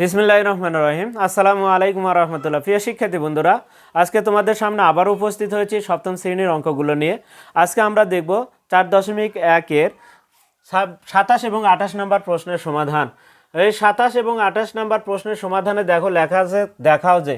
বিসমিল্লাহ রহমান রহিম। আসসালামু আলাইকুম রহমতুল্লাহ। প্রিয় শিক্ষার্থী বন্ধুরা, আজকে তোমাদের সামনে আবারও উপস্থিত হয়েছি সপ্তম শ্রেণির অঙ্কগুলো নিয়ে। আজকে আমরা দেখব চার দশমিক একের সাতাশ এবং আঠাশ নাম্বার প্রশ্নের সমাধান। এই সাতাশ এবং আঠাশ নাম্বার প্রশ্নের সমাধানে দেখো লেখা আছে, দেখাও যে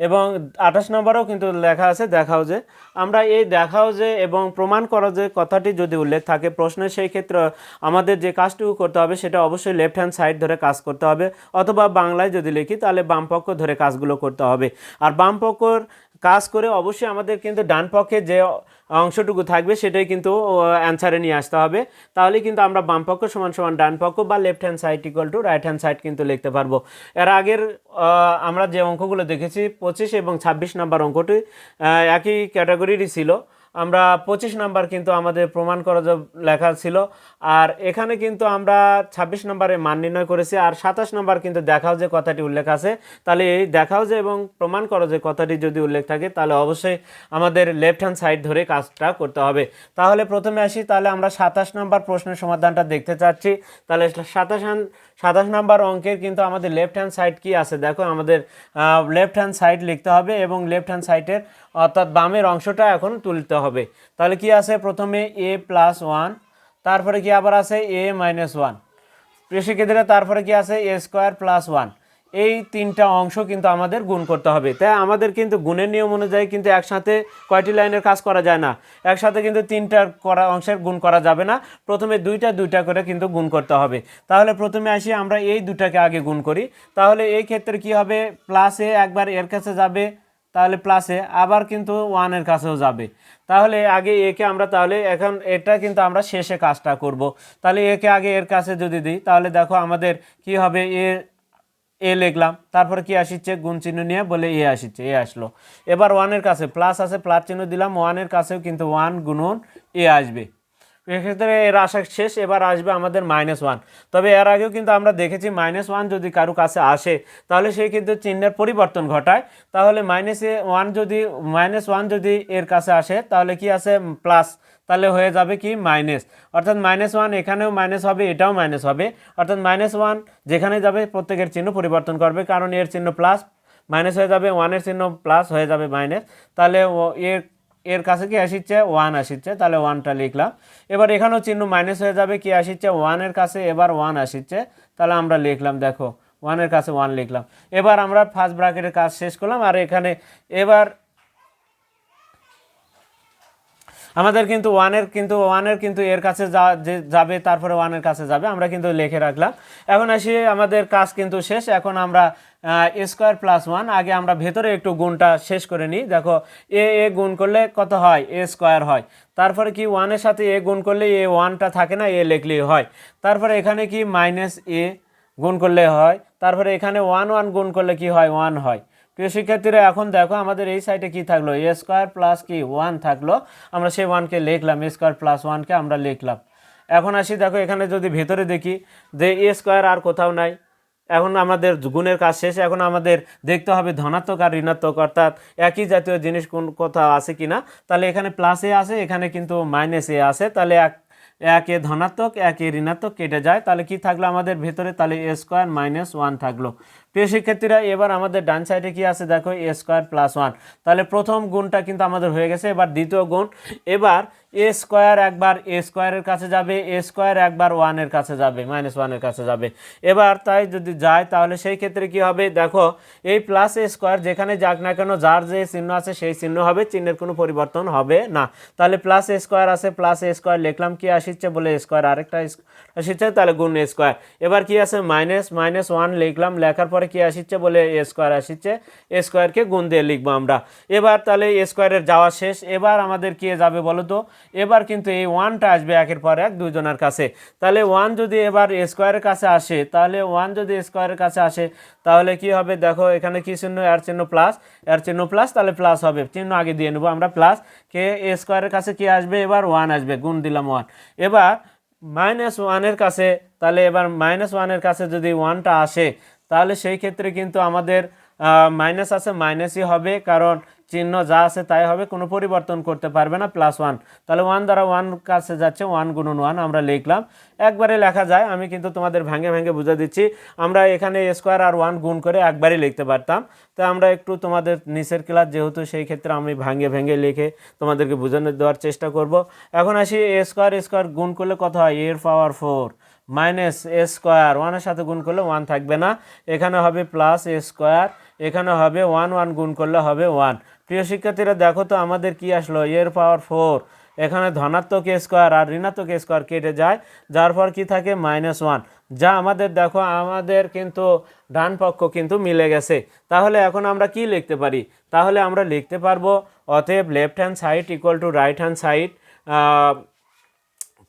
এবং আঠাশ নম্বরেও কিন্তু লেখা আছে, দেখাও যে। আমরা এই দেখাও যে এবং প্রমাণ করা যে কথাটি যদি উল্লেখ থাকে প্রশ্নের, সেই ক্ষেত্রে আমাদের যে কাজটুকু করতে হবে সেটা অবশ্যই লেফট হ্যান্ড সাইড ধরে কাজ করতে হবে। অথবা বাংলায় যদি লিখি, তাহলে বামপক্ষ ধরে কাজগুলো করতে হবে। আর বামপক্ষর কাজ করে অবশ্যই আমাদের কিন্তু ডান পক্ষে যে অংশটুকু থাকবে, সেটাই কিন্তু অ্যান্সারে নিয়ে আসতে হবে। তাহলে কিন্তু আমরা বামপক্ষ সমান সমান ডান পক্ষ বা left hand side equal to right hand side কিন্তু লিখতে পারব। এর আগের আমরা যে অঙ্কগুলো দেখেছি, পঁচিশ এবং ছাব্বিশ নাম্বার অঙ্কটি একই ক্যাটাগরিরই ছিল। আমরা পঁচিশ নাম্বার কিন্তু আমাদের প্রমাণ করা লেখা ছিল। আর এখানে কিন্তু আমরা ছাব্বিশ নম্বরে মান নির্ণয় করেছি আর সাতাশ নম্বর কিন্তু দেখাও যে কথাটি উল্লেখ আছে। তাহলে এই দেখাও যে এবং প্রমাণ করো যে কথাটি যদি উল্লেখ থাকে, তাহলে অবশ্যই আমাদের লেফট হ্যান্ড সাইড ধরে কাজটা করতে হবে। তাহলে প্রথমে আসি, তাহলে আমরা সাতাশ নম্বর প্রশ্নের সমাধানটা দেখতে চাচ্ছি। তাহলে সাতাশ সাতাশ নম্বর অঙ্কের কিন্তু আমাদের লেফট হ্যান্ড সাইড কি আছে? দেখো আমাদের লেফট হ্যান্ড সাইড লিখতে হবে এবং লেফট হ্যান্ড সাইডের অর্থাৎ বামের অংশটা এখন তুলতে হবে। তাহলে কি আছে? প্রথমে এ প্লাস ওয়ান তারপরে কি আবার আছে? এ মাইনাস ওয়ান শিক্ষার্থীরা, তারপরে কি আছে? এ স্কোয়ার প্লাস ওয়ান এই তিনটা অংশ কিন্তু আমাদের গুণ করতে হবে। তাই আমাদের কিন্তু গুণের নিয়ম অনুযায়ী কিন্তু একসাথে কয়টি লাইনের কাজ করা যায় না? একসাথে কিন্তু তিনটা করা অংশের গুণ করা যাবে না। প্রথমে দুইটা দুইটা করে কিন্তু গুণ করতে হবে। তাহলে প্রথমে আসি আমরা এই দুটাকে আগে গুণ করি। তাহলে এই ক্ষেত্রে কি হবে? প্লাসে একবার এর কাছে যাবে। তাহলে প্লাসে আবার কিন্তু ওয়ানের কাছেও যাবে। তাহলে আগে একে আমরা তাহলে এখন এটা কিন্তু আমরা শেষে কাজটা করব। তাহলে একে আগে এর কাছে যদি দিই, তাহলে দেখো আমাদের কি হবে? এ এ লিখলাম। তারপরে কি আসিচ্ছে? গুণ চিহ্ন নিয়ে বলে এ আসিচ্ছে এ আসলো। এবার ওয়ানের কাছে প্লাস আছে প্লাস চিহ্ন দিলাম। ওয়ানের কাছেও কিন্তু ওয়ান গুণন এ আসবে। এক্ষেত্রে এর আশা শেষ, এবার আসবে আমাদের মাইনাস ওয়ান তবে এর আগেও কিন্তু আমরা দেখেছি মাইনাস ওয়ান যদি কারও কাছে আসে, তাহলে সে কিন্তু চিহ্নের পরিবর্তন ঘটায়। তাহলে মাইনাসে ওয়ান যদি মাইনাস ওয়ান যদি এর কাছে আসে, তাহলে কি আছে? প্লাস তাহলে হয়ে যাবে কি? মাইনাস অর্থাৎ মাইনাস ওয়ান এখানেও মাইনাস হবে, এটাও মাইনাস হবে। অর্থাৎ মাইনাস ওয়ান যেখানে যাবে, প্রত্যেকের চিহ্ন পরিবর্তন করবে, কারণ এর চিহ্ন প্লাস মাইনাস হয়ে যাবে ওয়ানের চিহ্ন প্লাস হয়ে যাবে মাইনাস তাহলে এর এর কাছে কি আসিচ্ছে? ওয়ান আসিচ্ছে। তাহলে ওয়ানটা লিখলাম। এবার এখানেও চিহ্ন মাইনাস হয়ে যাবে। কি আসিচ্ছে? ওয়ানের কাছে এবার ওয়ান আসিচ্ছে। তাহলে আমরা লিখলাম, দেখো ওয়ানের কাছে ওয়ান লিখলাম। এবার আমরা ফার্স্ট ব্র্যাকেটের কাজ শেষ করলাম। আর এখানে এবার আমাদের কিন্তু ওয়ানের কিন্তু ওয়ানের কিন্তু এর কাছে যা, যে যাবে, তারপরে ওয়ানের কাছে যাবে। আমরা কিন্তু লিখে রাখলাম। এখন আসি, আমাদের কাজ কিন্তু শেষ। এখন আমরা স্কোয়ার প্লাস ওয়ান আগে আমরা ভেতরে একটু গুণটা শেষ করে নিই। দেখো এ এ গুণ করলে কত হয়? এ স্কোয়ার হয়। তারপরে কি ওয়ানের সাথে এ গুণ করলে এ ওয়ানটা থাকে না? এ লিখলেই হয়। তারপরে এখানে কি মাইনাস এ গুণ করলে হয়? তারপরে এখানে ওয়ান ওয়ান গুণ করলে কি হয়? ওয়ান হয়। প্রিয় শিক্ষার্থীরা এখন দেখো, আমাদের এই সাইডে কি থাকল? এ স্কোয়ার প্লাস কি? ওয়ান থাকল। আমরা সেই ওয়ানকে লিখলাম। এ স্কোয়ার প্লাস ওয়ানকে আমরা লিখলাম। এখন আসি, দেখো, এখানে যদি ভেতরে দেখি যে এ স্কোয়ার আর কোথাও নাই। এখন আমাদের গুণের কাজ শেষ। এখন আমাদের দেখতে হবে ধনাত্মক আর ঋণাত্মক, অর্থাৎ একই জাতীয় জিনিস কোন কোথাও আছে কি না তাহলে এখানে প্লাসে আছে, এখানে কিন্তু মাইনাসে আছে। তাহলে এক, একে ধনাত্মক, একে ঋণাত্মক কেটে যায়। তাহলে কি থাকল আমাদের ভেতরে? তাহলে এ স্কোয়ার মাইনাস ওয়ান থাকল। প্রিয় শিক্ষার্থীরা, এবার আমাদের ডান সাইডে কি আছে? দেখো এ স্কোয়ার প্লাস ওয়ান তাহলে প্রথম গুণটা কিন্তু আমাদের হয়ে গেছে, এবার দ্বিতীয় গুণ। এবার এ স্কোয়ার একবার এ স্কোয়ারের কাছে যাবে এ স্কোয়ার একবার ওয়ানের কাছে যাবে মাইনাস ওয়ানের কাছে যাবে। এবার তাই যদি যায়, তাহলে সেই ক্ষেত্রে কি হবে? দেখো, এই প্লাস এ স্কোয়ার যেখানে যাক না কেন, যার যে চিহ্ন আছে, সেই চিহ্ন হবে, চিহ্নের কোনো পরিবর্তন হবে না। তাহলে প্লাস এ স্কোয়ার আছে প্লাস এ স্কোয়ার লিখলাম, কি আসিচ্ছে বলে স্কোয়ার আরেকটা আসিচ্ছে, তাহলে গুণ স্কোয়ার এবার কি আছে? মাইনাস মাইনাস ওয়ান লিখলাম, লেখার পরে কি আসিচ্ছে বলে এ স্কোয়ার আসিচ্ছে? এ স্কোয়ারকে গুণ দিয়ে লিখব আমরা। এবার তাহলে এ স্কোয়ারের যাওয়া শেষ। এবার আমাদের কি যাবে বলো তো? এবার কিন্তু এই ওয়ানটা আসবে একের পর এক দুজনের কাছে। তাহলে ওয়ান যদি এবার এ স্কোয়ারের কাছে আসে, তাহলে ওয়ান যদি স্কোয়ারের কাছে আসে, তাহলে কি হবে? দেখো, এখানে কি চিহ্ন? এর চিহ্ন প্লাস এর চিহ্ন প্লাস তাহলে প্লাস হবে। চিহ্ন আগে দিয়ে নেব আমরা প্লাস কে এ স্কোয়ারের কাছে কি আসবে? এবার ওয়ান আসবে। গুণ দিলাম ওয়ান এবার মাইনাস ওয়ানের কাছে, তাহলে এবার মাইনাস ওয়ানের কাছে যদি ওয়ানটা আসে তাহলে সেই ক্ষেত্রে কিন্তু আমাদের মাইনাস আছে মাইনাসই হবে, কারণ চিহ্ন যা আছে তাই হবে, কোনো পরিবর্তন করতে পারবে না প্লাস ওয়ান তাহলে ওয়ান দ্বারা ওয়ান কাছে যাচ্ছে ওয়ান গুণন ওয়ান আমরা লিখলাম। একবারে লেখা যায়, আমি কিন্তু তোমাদের ভেঙে ভেঙে বুঝে দিচ্ছি। আমরা এখানে স্কোয়ার আর ওয়ান গুণ করে একবারই লিখতে পারতাম। তো আমরা একটু তোমাদের নিচের ক্লাস যেহেতু সেই ক্ষেত্রে আমি ভাঙে ভেঙে লিখে তোমাদেরকে বুঝানো দেওয়ার চেষ্টা করব। এখন আসি স্কোয়ার স্কোয়ার গুণ করলে কত হয়? এর power four minus A square ওয়ানের সাথে গুণ করলে ওয়ান থাকবে না। এখানে হবে প্লাস এ স্কোয়ার, এখানে হবে ওয়ান ওয়ান গুণ করলে হবে ওয়ান। প্রিয় শিক্ষার্থীরা, দেখো তো আমাদের কি আসলো এর পাওয়ার ফোর। এখানে ধনাত্মক এ স্কোয়ার আর ঋণাত্মক এ স্কোয়ার কেটে যায়, যার পর কি থাকে? Minus one. যা আমাদের, দেখো, আমাদের কিন্তু ডান পক্ষ কিন্তু মিলে গেছে। তাহলে এখন আমরা কি লিখতে পারি? তাহলে আমরা লিখতে পারব, অতএব left hand side equal to right hand side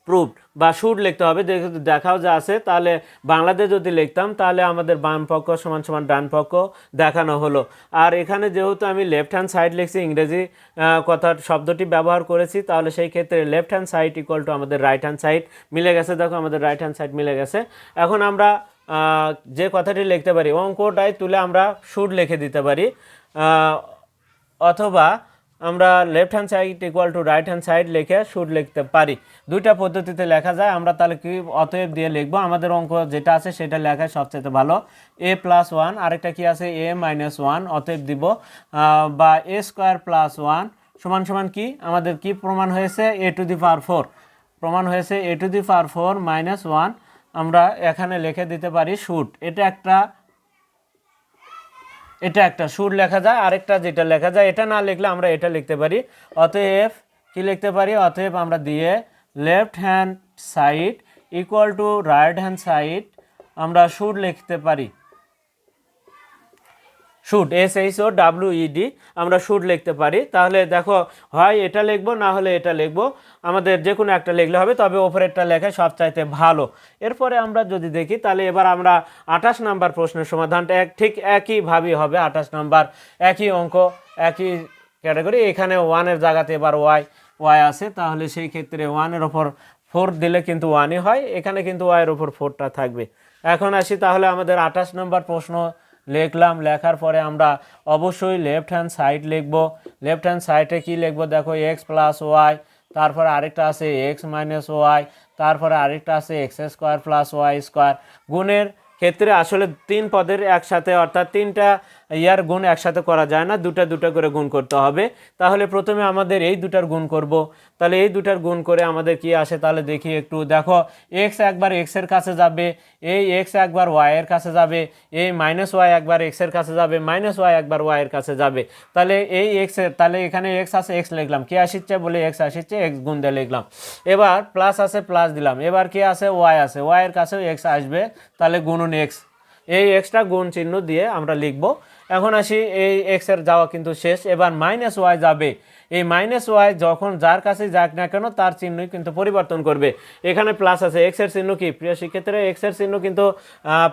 proved বা শুড লিখতে হবে। দেখাও যা আছে, তাহলে বাংলাতে যদি লিখতাম, তাহলে আমাদের বাম পক্ষ সমান সমান ডান পক্ষ দেখানো হলো। আর এখানে যেহেতু আমি লেফট হ্যান্ড সাইড লিখছি, ইংরেজি কথার শব্দটি ব্যবহার করেছি, তাহলে সেই ক্ষেত্রে left hand side equal to আমাদের রাইট হ্যান্ড সাইড মিলে গেছে। দেখো, আমাদের রাইট হ্যান্ড সাইড মিলে গেছে। এখন আমরা যে কথাটি লিখতে পারি, অঙ্কটাই তুলে আমরা শুড লিখে দিতে পারি অথবা আমরা left hand side equal to right hand side লিখে শুড লিখতে পারি। দুইটা পদ্ধতিতে লেখা যায়, আমরা তাহলে কি অতএব দিয়ে লিখব? আমাদের অঙ্ক যেটা আছে সেটা লেখায় সবচেয়ে ভালো। এ প্লাস ওয়ান আরেকটা কি আছে? এ মাইনাস ওয়ান অতএব দিব বা এ স্কোয়ার প্লাস ওয়ান সমান সমান কি? আমাদের কি প্রমাণ হয়েছে? এ টু দি পাওয়ার ফোর প্রমাণ হয়েছে A to the power four minus one আমরা এখানে লিখে দিতে পারি শুট এটা একটা এটা একটা সুর লেখা যায়, আরেকটা যেটা লেখা যায়, এটা না লিখলে আমরা এটা লিখতে পারি। অতএব, কি লিখতে পারি? অতএব আমরা দিয়ে left hand side equal to right hand side আমরা সুর লিখতে পারি। Showed S H O W E D আমরা শুট লিখতে পারি। তাহলে দেখো, হয় এটা লিখব, না হলে এটা লিখব। আমাদের যে কোনো একটা লিখলে হবে, তবে ওপরেরটা লেখা সবচাইতে ভালো। এরপরে আমরা যদি দেখি, তাহলে এবার আমরা আঠাশ নাম্বার প্রশ্নের সমাধানটা এক ঠিক একইভাবেই হবে, আঠাশ নাম্বার একই অঙ্ক, একই ক্যাটাগরি। এখানে ওয়ানের জায়গাতে এবার ওয়াই ওয়াই আছে। তাহলে সেই ক্ষেত্রে ওয়ানের ওপর ফোর দিলে কিন্তু ওয়ানই হয়। এখানে কিন্তু ওয়াইয়ের ওপর ফোরটা থাকবে। এখন আসি তাহলে আমাদের আঠাশ নম্বর প্রশ্ন লিখলাম, লেখার পরে আমরা অবশ্যই লেফট হ্যান্ড সাইড লিখব। লেফট হ্যান্ড সাইডে কী লিখব? দেখো এক্স প্লাস ওয়াই তারপর আরেকটা আছে এক্স মাইনাস ওয়াই তারপরে আরেকটা আছে X square plus Y square গুণের ক্ষেত্রে আসলে তিন পদের একসাথে, অর্থাৎ তিনটা ইয়ার গুণ একসাথে করা যায় না, দুটা দুটা করে গুণ করতে হবে। তাহলে প্রথমে আমাদের এই দুটার গুণ করব। তাহলে এই দুটার গুণ করে আমাদের কি আসে? তাহলে দেখি একটু, দেখো এক্স একবার এক্সের কাছে যাবে, এই এক্স একবার ওয়াই এর কাছে যাবে, এই মাইনাস ওয়াই একবার এক্সের কাছে যাবে মাইনাস ওয়াই একবার ওয়াই এর কাছে যাবে। তাহলে এই এক্সের তাহলে এখানে এক্স আছে এক্স লিখলাম। কে আসিচ্ছে? বলে এক্স আসিচ্ছে এক্স গুণ দিয়ে লিখলাম। এবার প্লাস আছে প্লাস দিলাম। এবার কি আছে? ওয়াই আছে। ওয়াইয়ের কাছেও এক্স আসবে, তাহলে গুণন এক্স এই এক্সট্রা গুণ চিহ্ন দিয়ে আমরা লিখব। এখন আসি এই এক্সের যাওয়া কিন্তু শেষ। এবার মাইনাস ওয়াই যাবে। এই মাইনাস ওয়াই যখন যার কাছে যাক না কেন, তার চিহ্নই কিন্তু পরিবর্তন করবে। এখানে প্লাস আছে। এক্সের চিহ্ন কি? প্রিয় শিক্ষার্থীরা এক্সের চিহ্ন কিন্তু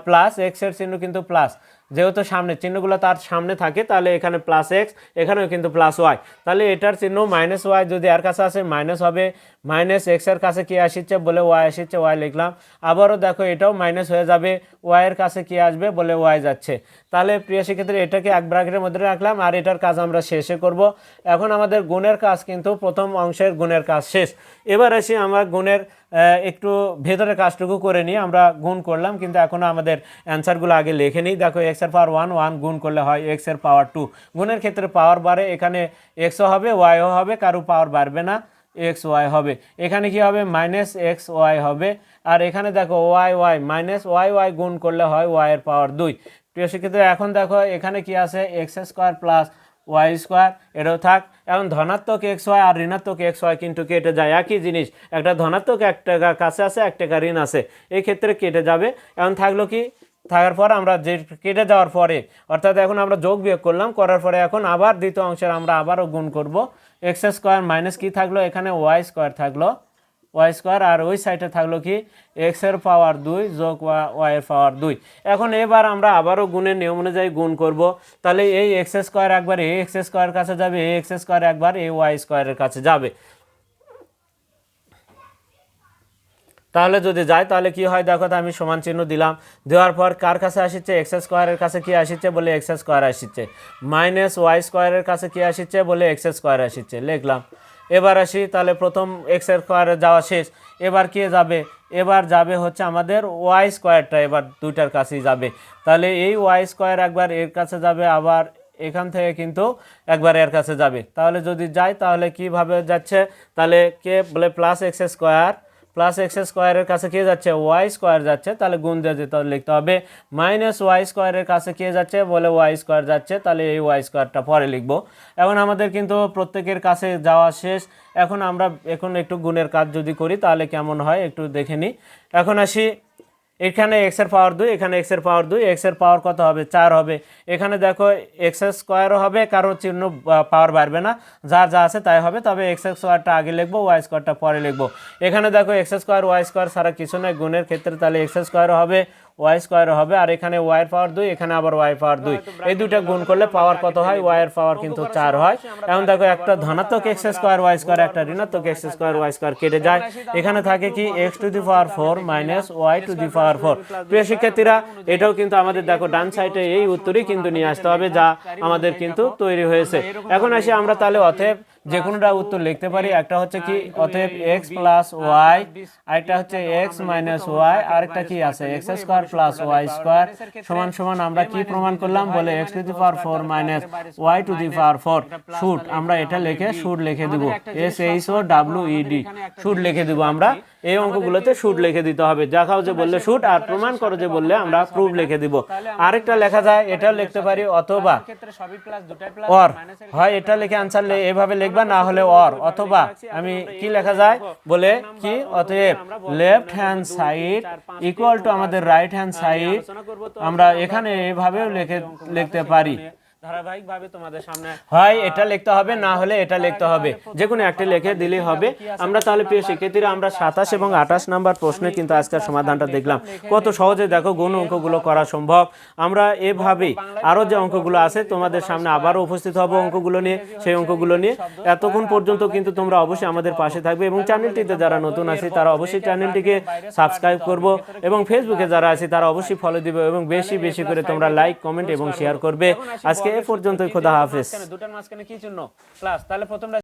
প্লাস এক্সের চিহ্ন কিন্তু প্লাস যেহেতু সামনে চিহ্নগুলো তার সামনে থাকে, তাহলে এখানে প্লাস এক্স এখানেও কিন্তু প্লাস ওয়াই তাহলে এটার চিহ্ন মাইনাস ওয়াই যদি এর কাছে আসে মাইনাস হবে। মাইনাস এক্সের কাছে কী আসিচ্ছে বলে ওয়াই আসিচ্ছে ওয়াই লিখলাম। আবারও দেখো, এটাও মাইনাস হয়ে যাবে। ওয়াইয়ের কাছে কী আসবে বলে ওয়াই যাচ্ছে। তাহলে প্রিয় শিক্ষার্থী এটাকে এক ব্রাকেটের মধ্যে রাখলাম আর এটার কাজ আমরা শেষে করব। এখন আমাদের গুণের কাজ কিন্তু প্রথম অংশের গুণের কাজ শেষ। এবার আসি আমরা গুণের একটু ভেতরের কাজটুকু করে নিয়ে আমরা গুণ করলাম, কিন্তু এখনও আমাদের অ্যান্সারগুলো আগে লিখে নিই। দেখো এক্সের পাওয়ার ওয়ান ওয়ান গুণ করলে হয় এক্সের পাওয়ার টু গুণের ক্ষেত্রে পাওয়ার বাড়ে, এখানে এক্সও হবে ওয়াইও হবে, কারও পাওয়ার বাড়বে না এক্স ওয়াই হবে। এখানে কি হবে? মাইনাস এক্স ওয়াই হবে। আর এখানে দেখো Y Y minus Y Y গুণ করলে হয় ওয়াইয়ের পাওয়ার দুই। প্রিয় শিক্ষিত এখন দেখো, এখানে কি আছে? X square plus Y square এটাও থাক। এখন ধনাত্মক এক্স ওয়াই আর ঋণাত্মক এক্স ওয়াই কিন্তু কেটে যায় একই জিনিস। একটা ধনাত্মক এক টাকা কাছে আছে, এক টাকা ঋণ আছে। এই ক্ষেত্রে কেটে যাবে। এখন থাকল কি? থাকার পর আমরা যে কেটে যাওয়ার পরে, অর্থাৎ এখন আমরা যোগ বিয়োগ করলাম, করার পরে এখন আবার দ্বিতীয় অংশের আমরা আবারও গুণ করব। এক্স স্কোয়ার মাইনাস কী থাকল? এখানে ওয়াই স্কোয়ার থাকল। ওয়াই স্কোয়ার আর ওই সাইডে থাকল কি এক্সের পাওয়ার দুই যোগ ওয়াই এর পাওয়ার দুই। এখন এবার আমরা আবারও গুণের নিয়ম অনুযায়ী গুণ করব। তাহলে এই এক্স স্কোয়ার একবার এ এক্স স্কোয়ার কাছে যাবে এ এক্স স্কোয়ার একবার এ ওয়াই স্কোয়ারের কাছে যাবে। তাহলে যদি যায় তাহলে কি হয়? দেখো, তো আমি সমান চিহ্ন দিলাম। দেওয়ার পর কার কাছে আসিচ্ছে? এক্স স্কোয়ারের কাছে কি আসিচ্ছে বলে এক্স স্কোয়ার আসিচ্ছে। মাইনাস ওয়াই স্কোয়ারের কাছে কি আসিচ্ছে বলে এক্স স্কোয়ার আসিচ্ছে। লিখলাম। এবার আসি, তাহলে প্রথম এক্স স্কোয়ারে যাওয়া শেষ। এবার কে যাবে? এবার যাবে হচ্ছে আমাদের ওয়াই স্কোয়ারটা এবার দুইটার কাছেই যাবে। তাহলে এই ওয়াই স্কোয়ার একবার এর কাছে যাবে, আবার এখান থেকে কিন্তু একবার এর কাছে যাবে। তাহলে যদি যায়, তাহলে কীভাবে যাচ্ছে? তাহলে কে বলে plus X square plus X স্কোয়ারের কাছে কে যাচ্ছে? ওয়াই স্কোয়ার যাচ্ছে। তাহলে গুণ দিয়ে যেতে লিখতে হবে মাইনাস ওয়াই স্কোয়ারের কাছে কে যাচ্ছে বলে ওয়াই স্কোয়ার যাচ্ছে। তাহলে এই ওয়াই স্কোয়ারটা পরে লিখব। এখন আমাদের কিন্তু প্রত্যেকের কাছে যাওয়া শেষ। এখন আমরা এখন একটু গুণের কাজ যদি করি, তাহলে কেমন হয়? একটু দেখে নিই। এখন আসি এখানে এক্সের পাওয়ার দুই, এখানে এক্সের পাওয়ার দুই এক্সের পাওয়ার কত হবে? চার হবে। এখানে দেখো এক্স স্কোয়ারও হবে কারও চিহ্ন পাওয়ার বাড়বে না। যার যা আছে তাই হবে, তবে এক্স স্কোয়ারটা আগে লিখব ওয়াই স্কোয়ারটা পরে লিখব। এখানে দেখো এক্স স্কোয়ার ওয়াই স্কোয়ার সারা কিছু নয় গুণের ক্ষেত্রে তাহলে এক্স স্কোয়ারও হবে। ওয়াই স্কোয়ার হবে আর এখানে ওয়াই এর পাওয়ার দুই এখানে আবার ওয়াই পাওয়ার দুই। এই দুটো গুণ করলে পাওয়ার কত হয়? ওয়াই এর পাওয়ার কিন্তু চার হয়। এখন দেখো একটা ধনাত্মক এক্স স্কোয়ার ওয়াই স্কোয়ার একটা ঋণাত্মক এক্স স্কোয়ার ওয়াই স্কোয়ার কেটে যায়। এখানে থাকে কি? X to the power four minus Y to the power four প্রিয় শিক্ষার্থীরা এটাও কিন্তু আমাদের দেখো ডান সাইডে এই উত্তরই কিন্তু নিয়ে আসতে হবে যা আমাদের কিন্তু তৈরি হয়েছে। এখন আসি আমরা তাহলে অতএব যে কোনোটা উত্তর লিখতে পারি একটা হচ্ছে কি অতএব এক্স প্লাস ওয়াই আরেকটা হচ্ছে এক্স মাইনাস ওয়াই আরেকটা কি আছে X square plus Y square সমান সমান আমরা কি প্রমাণ করলাম? বলে X to the power four minus Y to the power four showed আমরা এটা লিখে শুট লিখে দিব। S H O W E D showed লিখে দিব আমরা। এই অঙ্কগুলোতে শুট লিখে দিতে হবে। দেখাও যে বললে শুট আর প্রমাণ করো যে বললে আমরা প্রুফ লিখে দিব। আরেকটা লেখা যায় এটাও লিখতে পারি অথবা অর হয় এটা লিখে আনসার এভাবে লিখবা না হলে অর, অথবা আমি কি লেখা যায়? বলে কি? অতএব left hand side equal to আমাদের রাইট হ্যান্ড সাইড আমরা এখানে এভাবেও লিখে লিখতে পারি। ধারাবাহিকভাবে তোমাদের সামনে হয় এটা লিখতে হবে না হলে এটা লিখতে হবে। যে কোনো একটা লিখে দিলেই হবে। আমরা তাহলে প্রিয় শিক্ষার্থীরা আমরা সাতাশ এবং আঠাশ নাম্বার প্রশ্নে কিন্তু আজকের সমাধানটা দেখলাম। কত সহজে দেখো গুণ অঙ্কগুলো করা সম্ভব। আমরা এভাবেই আরও যে অঙ্কগুলো আছে তোমাদের সামনে আবারও উপস্থিত হব অঙ্কগুলো নিয়ে। সেই অঙ্কগুলো নিয়ে এতক্ষণ পর্যন্ত কিন্তু তোমরা অবশ্যই আমাদের পাশে থাকবে এবং চ্যানেলটিতে যারা নতুন আছে তারা অবশ্যই চ্যানেলটিকে সাবস্ক্রাইব করব এবং ফেসবুকে যারা আছে তারা অবশ্যই ফলো দিবে এবং বেশি বেশি করে তোমরা লাইক কমেন্ট এবং শেয়ার করবে আজকে এ পর্যন্তই খোদা হাফেজ। দুটার মাঝখানে কি চিহ্ন? প্লাস তাহলে প্রথমটা